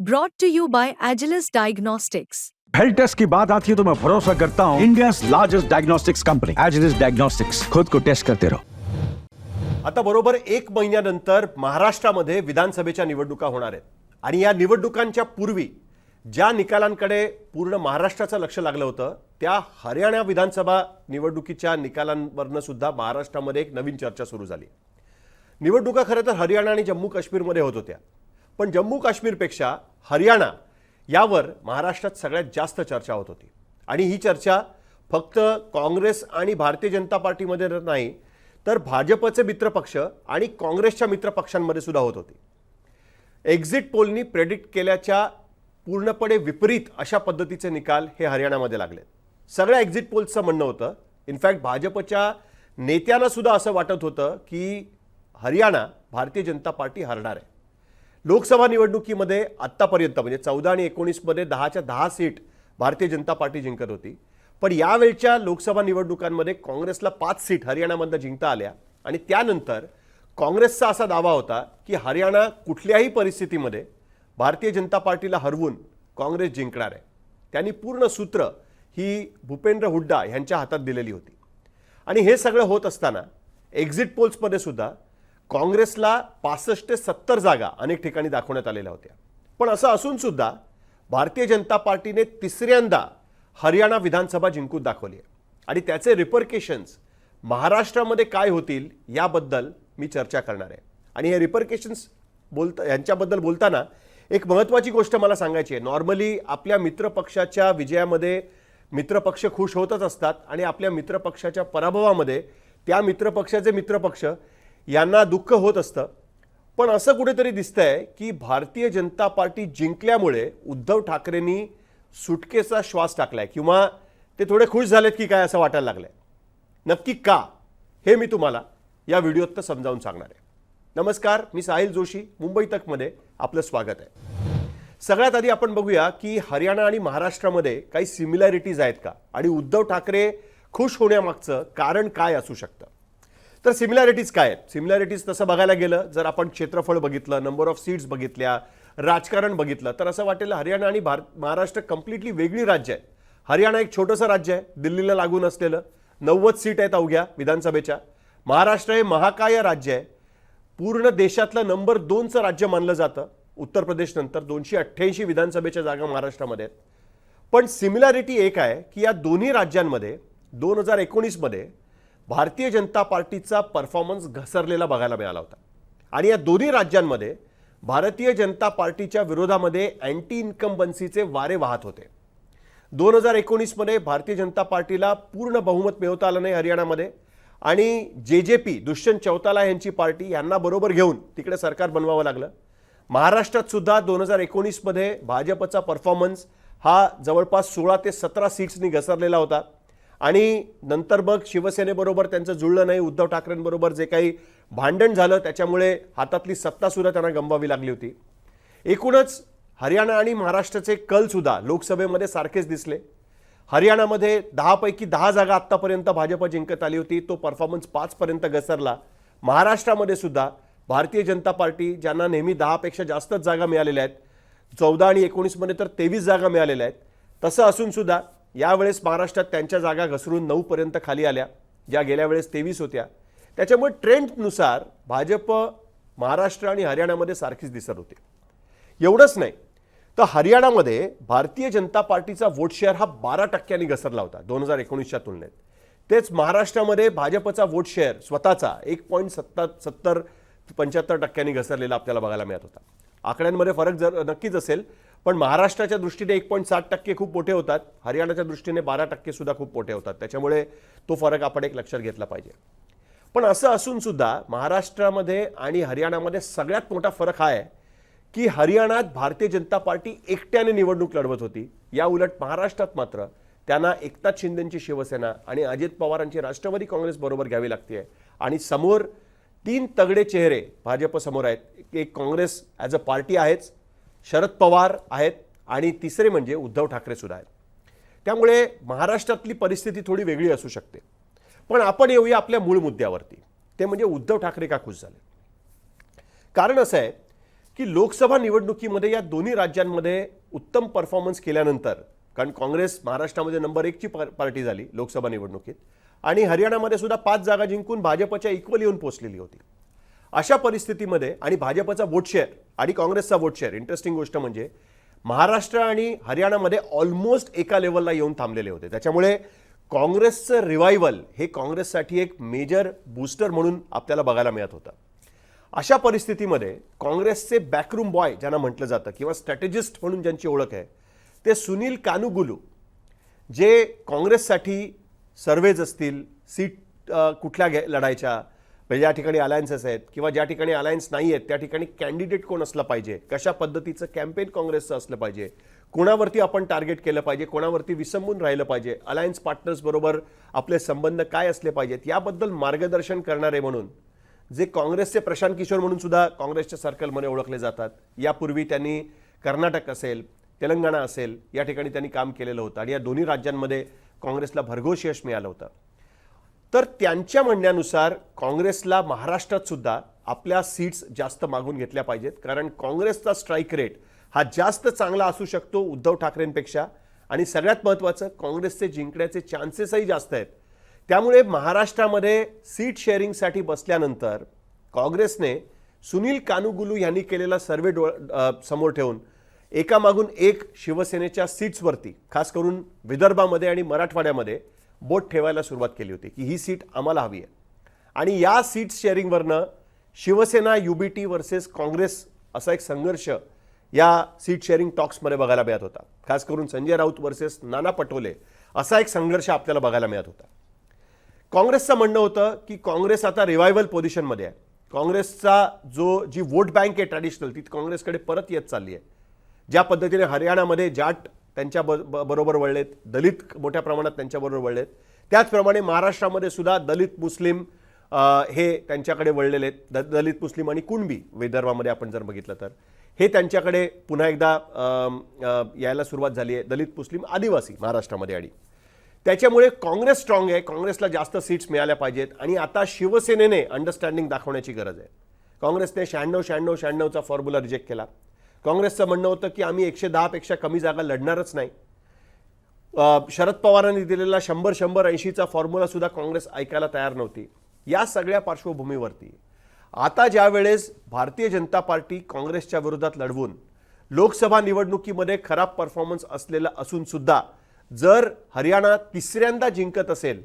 Brought to you by Agilus Diagnostics. Health test की बात आती है तो मैं भरोसा करता हूँ India largest diagnostics company Agilus diagnostics खुद को टेस्ट करते रहो आता बरोबर एक महिन्यानंतर महाराष्ट्रामध्ये विधानसभेच्या निवडणुका होणार आहेत. आणि या निवडणुकांच्या पूर्वी ज्या निकालांकडे पूर्ण महाराष्ट्राचं लक्ष लागलं होतं त्या हरियाणा विधानसभा निवडणुकीच्या निकालांवरनं सुद्धा महाराष्ट्रामध्ये एक नवीन चर्चा सुरू झाली. निवडणुका खरं तर हरियाणा आणि जम्मू काश्मीरमध्ये होत होत्या. पण जम्मू काश्मीरपेक्षा हरियाणा यावर महाराष्ट्रात सगळ्यात जास्त चर्चा होत होती. आणि ही चर्चा फक्त काँग्रेस आणि भारतीय जनता पार्टीमध्ये नाही तर भाजपचे मित्रपक्ष आणि काँग्रेसच्या मित्रपक्षांमध्ये सुद्धा होत होती. एक्झिट पोलनी प्रेडिक्ट केल्याच्या पूर्णपणे विपरीत अशा पद्धतीचे निकाल हे हरियाणामध्ये लागले. सगळ्या एक्झिट पोल्सचं म्हणणं होतं इनफॅक्ट भाजपच्या नेत्यांना सुद्धा असं वाटत होतं की हरियाणा भारतीय जनता पार्टी हरणार आहे. लोकसभा निवडणुकीमध्ये आत्तापर्यंत म्हणजे चौदा आणि एकोणीसमध्ये दहाच्या दहा सीट भारतीय जनता पार्टी जिंकत होती. पण यावेळच्या लोकसभा निवडणुकांमध्ये काँग्रेसला पाच सीट हरियाणामधनं जिंकता आल्या. आणि त्यानंतर काँग्रेसचा असा दावा होता की हरियाणा कुठल्याही परिस्थितीमध्ये भारतीय जनता पार्टीला हरवून काँग्रेस जिंकणार आहे. त्यांनी पूर्ण सूत्र ही भूपेंद्र हुड्डा यांच्या हातात दिलेली होती. आणि हे सगळं होत असताना एक्झिट पोल्समध्ये सुद्धा काँग्रेसला पासष्ट ते सत्तर जागा अनेक ठिकाणी दाखवण्यात आलेल्या होत्या. पण असं असून सुद्धा भारतीय जनता पार्टीने तिसऱ्यांदा हरियाणा विधानसभा जिंकून दाखवली आहे. आणि त्याचे रिपरकेशन्स महाराष्ट्रामध्ये काय होतील याबद्दल मी चर्चा करणार आहे. आणि हे रिपरकेशन्स बोलता यांच्याबद्दल बोलताना एक महत्त्वाची गोष्ट मला सांगायची आहे. नॉर्मली आपल्या मित्रपक्षाच्या विजयामध्ये मित्रपक्ष खुश होतच असतात आणि आपल्या मित्रपक्षाच्या पराभवामध्ये त्या मित्रपक्षाचे मित्रपक्ष यांना दुःख होत असतं. पण असं कुठेतरी दिसतंय की भारतीय जनता पार्टी जिंकल्यामुळे उद्धव ठाकरेंनी सुटकेचा श्वास टाकलाय किंवा ते थोडे खुश झालेत की काय असं वाटायला लागलंय. नक्की का? हे मी तुम्हाला या व्हिडिओत समजावून सांगणार आहे. नमस्कार मी साहिल जोशी मुंबई तकमध्ये आपलं स्वागत आहे. सगळ्यात आधी आपण बघूया की हरियाणा आणि महाराष्ट्रामध्ये काही सिमिलॅरिटीज आहेत का? आणि उद्धव ठाकरे खुश होण्यामागचं कारण काय असू शकतं? तर सिमिलॅरिटीज काय आहेत? सिमिलॅरिटीज तसं बघायला गेलं जर आपण क्षेत्रफळ बघितलं नंबर ऑफ सीट्स बघितल्या राजकारण बघितलं तर असं वाटेल हरियाणा आणि भारत महाराष्ट्र कम्प्लिटली वेगळी राज्य आहेत. हरियाणा एक छोटंसं राज्य आहे दिल्लीला लागून असलेलं नव्वद सीट आहेत अवघ्या विधानसभेच्या. महाराष्ट्र हे महाकाय राज्य आहे. पूर्ण देशातलं नंबर दोनचं राज्य मानलं जातं. उत्तर प्रदेश नंतर दोनशे अठ्ठ्याऐंशी विधानसभेच्या जागा महाराष्ट्रामध्ये आहेत. पण सिमिलॅरिटी एक आहे की या दोन्ही राज्यांमध्ये दोन हजार एकोणीसमध्ये भारतीय जनता पार्टीचा परफॉर्मन्स घसरलेला बघायला मिळाला होता. आणि या दोन्ही राज्यांमध्ये भारतीय जनता पार्टीच्या विरोधामध्ये अँटी इन्कम्बन्सीचे वारे वाहत होते. दोन हजार एकोणीसमध्ये भारतीय जनता पार्टीला पूर्ण बहुमत मिळवता आलं नाही हरियाणामध्ये. आणि जे जे पी दुष्यंत चौताला यांची पार्टी यांना बरोबर घेऊन तिकडे सरकार बनवावं लागलं. महाराष्ट्रात सुद्धा दोन हजार एकोणीसमध्ये भाजपचा परफॉर्मन्स हा जवळपास सोळा ते सतरा सीट्सनी घसरलेला होता. आणि नंतर मग शिवसेनेबरोबर त्यांचं जुळलं नाही उद्धव ठाकरेंबरोबर जे काही भांडण झालं त्याच्यामुळे हातातली सत्तासुद्धा त्यांना गमवावी लागली होती. एकूणच हरियाणा आणि महाराष्ट्राचे कलसुद्धा लोकसभेमध्ये सारखेच दिसले. हरियाणामध्ये दहापैकी दहा जागा आत्तापर्यंत भाजप जिंकत आली होती तो परफॉर्मन्स पाचपर्यंत घसरला. महाराष्ट्रामध्ये सुद्धा भारतीय जनता पार्टी ज्यांना नेहमी दहापेक्षा जास्तच जागा मिळालेल्या आहेत चौदा आणि एकोणीसमध्ये तर तेवीस जागा मिळालेल्या आहेत तसं असूनसुद्धा यावेळेस महाराष्ट्रात त्यांच्या जागा घसरून नऊपर्यंत खाली आल्या ज्या गेल्या वेळेस तेवीस होत्या. त्याच्यामुळे ट्रेंडनुसार भाजप महाराष्ट्र आणि हरियाणामध्ये सारखीच दिसत होते. एवढंच नाही तर हरियाणामध्ये भारतीय जनता पार्टीचा वोट शेअर हा बारा टक्क्यांनी घसरला होता दोन हजार एकोणीसच्या तुलनेत. तेच महाराष्ट्रामध्ये भाजपचा वोट शेअर स्वतःचा एक पॉईंट सत्तर सत्तर पंच्याहत्तर टक्क्यांनी घसरलेला आपल्याला बघायला मिळत होता. आकड्यांमध्ये फरक जर नक्कीच असेल पण महाराष्ट्राच्या दृष्टीने एक पॉईंट सात टक्के खूप मोठे होतात. हरियाणाच्या दृष्टीने बारा टक्के सुद्धा खूप मोठे होतात. त्याच्यामुळे तो फरक आपण एक लक्षात घेतला पाहिजे. पण असं असून सुद्धा महाराष्ट्रामध्ये आणि हरियाणामध्ये सगळ्यात मोठा फरक हा आहे की हरियाणात भारतीय जनता पार्टी एकट्याने निवडणूक लढवत होती. या उलट महाराष्ट्रात मात्र त्यांना एकनाथ शिंदेची शिवसेना आणि अजित पवारांची राष्ट्रवादी काँग्रेस बरोबर घ्यावी लागते. आणि समोर तीन तगडे चेहरे भाजपसमोर आहेत. एक काँग्रेस ॲज अ पार्टी आहेच. शरद पवार आहेत आणि तिसरे म्हणजे उद्धव ठाकरे सुद्धा आहेत. त्यामुळे महाराष्ट्रातली परिस्थिती थोडी वेगळी असू शकते. पण आपण येऊया आपल्या मूळ मुद्द्यावरती. ते म्हणजे उद्धव ठाकरे का खुश झाले? कारण असं आहे की लोकसभा निवडणुकीमध्ये या दोन्ही राज्यांमध्ये उत्तम परफॉर्मन्स केल्यानंतर कारण काँग्रेस महाराष्ट्रामध्ये नंबर एकची पार्टी झाली लोकसभा निवडणुकीत आणि हरियाणामध्ये सुद्धा पाच जागा जिंकून भाजपच्या इक्वल येऊन पोचलेली होती. अशा परिस्थितीमध्ये आणि भाजपचा वोट शेअर आणि काँग्रेसचा वोट शेअर इंटरेस्टिंग गोष्ट म्हणजे महाराष्ट्र आणि हरियाणामध्ये ऑलमोस्ट एका लेवलला येऊन थांबलेले होते. त्याच्यामुळे काँग्रेसचं रिवायवल हे काँग्रेससाठी एक मेजर बूस्टर म्हणून आपल्याला बघायला मिळत होतं. अशा परिस्थितीमध्ये काँग्रेसचे बॅकरूम बॉय ज्यांना म्हटलं जातं किंवा स्ट्रॅटेजिस्ट म्हणून ज्यांची ओळख आहे ते सुनील कानुगुलू जे काँग्रेससाठी सर्वेज असतील सीट कुठल्या घ्या लढायच्या म्हणजे ज्या ठिकाणी अलायन्सेस आहेत किंवा ज्या ठिकाणी अलायन्स नाही आहेत त्या ठिकाणी कॅन्डिडेट कोण असलं पाहिजे? कशा पद्धतीचं कॅम्पेन काँग्रेसचं असलं पाहिजे? कोणावरती आपण टार्गेट केलं पाहिजे? कोणावरती विसंबून राहिलं पाहिजे? अलायन्स पार्टनर्सबरोबर आपले संबंध काय असले पाहिजेत? याबद्दल मार्गदर्शन करणारे म्हणून जे काँग्रेसचे प्रशांत किशोर म्हणून सुद्धा काँग्रेसच्या सर्कलमध्ये ओळखले जातात. यापूर्वी त्यांनी कर्नाटक असेल तेलंगणा असेल या ठिकाणी त्यांनी काम केलेलं होतं. आणि या दोन्ही राज्यांमध्ये काँग्रेसला भरघोस यश मिळालं होतं. तर त्यांच्या म्हणण्यानुसार काँग्रेसला महाराष्ट्रात सुद्धा आपल्या सीट्स जास्त मागून घेतल्या पाहिजेत. कारण काँग्रेसचा स्ट्राईक रेट हा जास्त चांगला असू शकतो उद्धव ठाकरेंपेक्षा. आणि सगळ्यात महत्त्वाचं काँग्रेसचे जिंकण्याचे चान्सेसही जास्त आहेत. त्यामुळे महाराष्ट्रामध्ये सीट शेअरिंगसाठी बसल्यानंतर काँग्रेसने सुनील कानुगुलू यांनी केलेला सर्वे डो समोर ठेवून एकामागून एक शिवसेनेच्या सीट्सवरती खास करून विदर्भामध्ये आणि मराठवाड्यामध्ये बोट ठेवायला सुरुवात केली होती की ही सीट आम्हाला हवी आहे. आणि या सीट शेअरिंगवरनं शिवसेना युबीटी वर्सेस काँग्रेस असा एक संघर्ष या सीट शेअरिंग टॉक्समध्ये बघायला मिळत होता. खास करून संजय राऊत वर्सेस नाना पटोले असा एक संघर्ष आपल्याला बघायला मिळत होता. काँग्रेसचं म्हणणं होतं की काँग्रेस आता रिवायवल पोझिशनमध्ये आहे. काँग्रेसचा जो जी वोट बँक आहे ट्रॅडिशनल ती काँग्रेसकडे परत येत चालली आहे. ज्या पद्धतीने हरियाणामध्ये जाट त्यांच्या ब- बरोबर वळलेत. दलित मोठ्या प्रमाणात त्यांच्याबरोबर वळलेत. त्याचप्रमाणे महाराष्ट्रामध्ये सुद्धा दलित मुस्लिम हे त्यांच्याकडे वळलेले आहेत. द- दलित मुस्लिम आणि कुणबी विदर्भामध्ये आपण जर बघितलं तर. हे त्यांच्याकडे पुन्हा एकदा यायला सुरुवात झाली आहे. दलित मुस्लिम आदिवासी महाराष्ट्रामध्ये आणि त्याच्यामुळे काँग्रेस स्ट्रॉंग आहे. काँग्रेसला जास्त सीट्स मिळाल्या पाहिजेत आणि आता शिवसेनेने अंडरस्टँडिंग दाखवण्याची गरज आहे. काँग्रेसने शहाण्णव शहाण्णव शहाण्णवचा फॉर्म्युला रिजेक्ट केला. काँग्रेसचं म्हणणं होतं की आम्ही एकशे दहापेक्षा कमी जागा लढणारच नाही. शरद पवारांनी दिलेला शंभर शंभर ऐंशीचा फॉर्म्युलासुद्धा काँग्रेस ऐकायला तयार नव्हती. या सगळ्या पार्श्वभूमीवरती आता ज्या वेळेस भारतीय जनता पार्टी काँग्रेसच्या विरोधात लढवून लोकसभा निवडणुकीमध्ये खराब परफॉर्मन्स असलेला असून सुद्धा जर हरियाणा तिसऱ्यांदा जिंकत असेल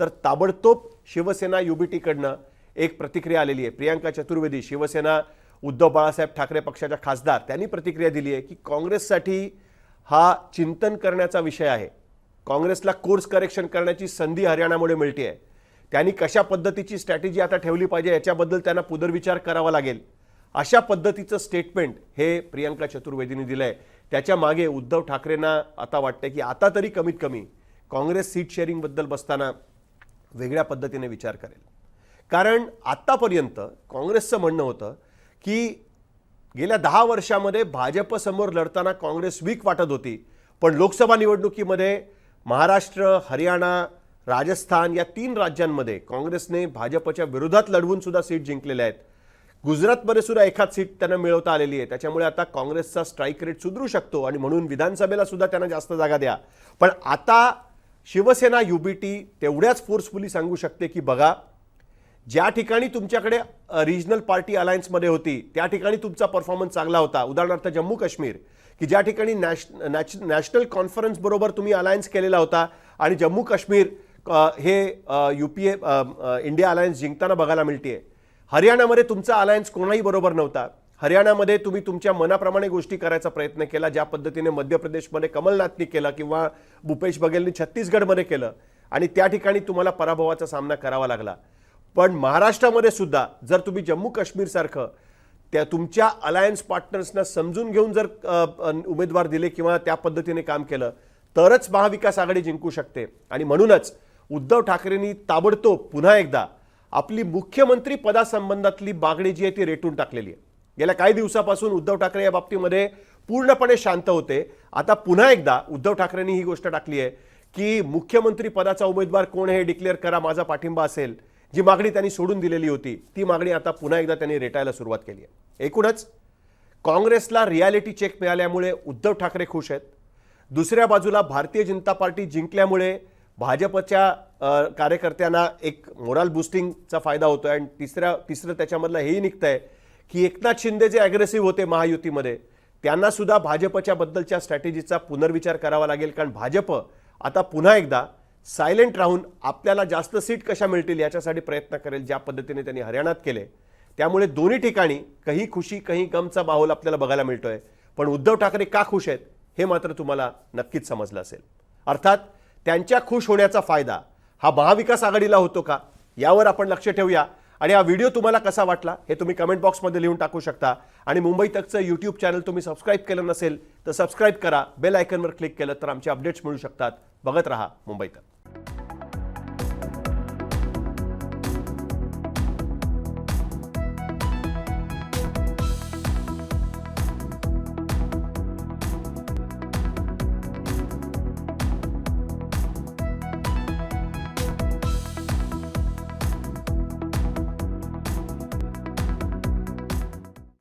तर ताबडतोब शिवसेना युबीटीकडनं एक प्रतिक्रिया आलेली आहे. प्रियांका चतुर्वेदी शिवसेना उद्धव बाळासाहेब ठाकरे पक्षाच्या खासदार त्यांनी प्रतिक्रिया दिली आहे की काँग्रेससाठी हा चिंतन करण्याचा विषय आहे. काँग्रेसला कोर्स करेक्शन करण्याची संधी हरियाणामुळे मिळते आहे त्यांनी कशा पद्धतीची स्ट्रॅटेजी आता ठेवली पाहिजे याच्याबद्दल त्यांना पुनर्विचार करावा लागेल. अशा पद्धतीचं स्टेटमेंट हे प्रियंका चतुर्वेदींनी दिलं आहे त्याच्यामागे उद्धव ठाकरेंना आता वाटतं की आता तरी कमीत कमी काँग्रेस सीट शेअरिंगबद्दल बसताना वेगळ्या पद्धतीने विचार करेल. कारण आत्तापर्यंत काँग्रेसचं म्हणणं होतं की गेल्या दहा वर्षामध्ये भाजपसमोर लढताना काँग्रेस वीक वाटत होती. पण लोकसभा निवडणुकीमध्ये महाराष्ट्र हरियाणा राजस्थान या तीन राज्यांमध्ये काँग्रेसने भाजपच्या विरोधात लढवून सुद्धा सीट जिंकलेल्या आहेत. गुजरातमध्ये सुद्धा एखाद सीट त्यांना मिळवता आलेली आहे. त्याच्यामुळे आता काँग्रेसचा स्ट्राईक रेट सुधरू शकतो आणि म्हणून विधानसभेला सुद्धा त्यांना जास्त जागा द्या. पण आता शिवसेना युबीटी तेवढ्याच फोर्सफुली सांगू शकते की बघा ज्या ठिकाणी तुमच्याकडे रिजनल पार्टी अलायन्समध्ये होती. त्या ठिकाणी तुमचा परफॉर्मन्स चांगला होता. उदाहरणार्थ जम्मू काश्मीर की ज्या ठिकाणी नॅश नॅच नॅशनल कॉन्फरन्स बरोबर तुम्ही अलायन्स केलेला होता आणि जम्मू काश्मीर हे U P A India alliance जिंकताना बघायला मिळते हरियाणामध्ये तुमचा अलायन्स कोणाही बरोबर नव्हता. हरियाणामध्ये तुम्ही तुमच्या मनाप्रमाणे गोष्टी करायचा प्रयत्न केला ज्या पद्धतीने मध्य प्रदेशमध्ये कमलनाथनी केलं किंवा भूपेश बघेलनी छत्तीसगडमध्ये केलं आणि त्या ठिकाणी तुम्हाला पराभवाचा सामना करावा लागला. पण महाराष्ट्रामध्ये सुद्धा जर तुम्ही जम्मू काश्मीरसारखं त्या तुमच्या अलायन्स पार्टनर्सना समजून घेऊन जर उमेदवार दिले किंवा त्या पद्धतीने काम केलं तरच महाविकास आघाडी जिंकू शकते. आणि म्हणूनच उद्धव ठाकरेंनी ताबडतोब पुन्हा एकदा आपली मुख्यमंत्री पदासंबंधातली मागणी जी आहे ती रेटून टाकलेली आहे. गेल्या काही दिवसापासून उद्धव ठाकरे या बाबतीमध्ये पूर्णपणे शांत होते. आता पुन्हा एकदा उद्धव ठाकरेंनी ही गोष्ट टाकली आहे की मुख्यमंत्री पदाचा उमेदवार कोण हे डिक्लेअर करा माझा पाठिंबा असेल. जी मागणी त्यांनी सोडून दिलेली होती ती मागणी आता पुन्हा एकदा त्यांनी रेटायला सुरुवात केली आहे. एकूणच काँग्रेसला रियालिटी चेक मिळाल्यामुळे उद्धव ठाकरे खुश आहेत. दुसऱ्या बाजूला भारतीय जनता पार्टी जिंकल्यामुळे भाजपच्या कार्यकर्त्यांना एक मोराल बुस्टिंगचा फायदा होतो आहे आणि तिसऱ्या तिसरं त्याच्यामधलं हेही निघतं आहे की एकनाथ शिंदे जे ॲग्रेसिव्ह होते महायुतीमध्ये त्यांनासुद्धा भाजपच्या बद्दलच्या स्ट्रॅटेजीचा पुनर्विचार करावा लागेल कारण भाजप आता पुन्हा एकदा सायलेंट राहून आपल्याला जास्त सीट कशा मिळतील याच्यासाठी प्रयत्न करेल ज्या पद्धतीने त्यांनी हरियाणात केले. त्यामुळे दोन्ही ठिकाणी काही खुशी काही गमचा माहोल आपल्याला बघायला मिळतोय. पण उद्धव ठाकरे का खुश आहेत हे मात्र तुम्हाला नक्कीच समजलं असेल. अर्थात त्यांच्या खुश होण्याचा फायदा हा महाविकास आघाडीला होतो का यावर आपण लक्ष ठेवूया. आणि हा व्हिडिओ तुम्हाला कसा वाटला हे तुम्ही कमेंट बॉक्समध्ये लिहून टाकू शकता. आणि मुंबई तकचं यूट्यूब चॅनल तुम्ही सबस्क्राईब केलं नसेल तर सबस्क्राईब करा. बेल आयकनवर क्लिक केलं तर आमचे अपडेट्स मिळू शकतात. बघत रहा मुंबई तक. Thank you.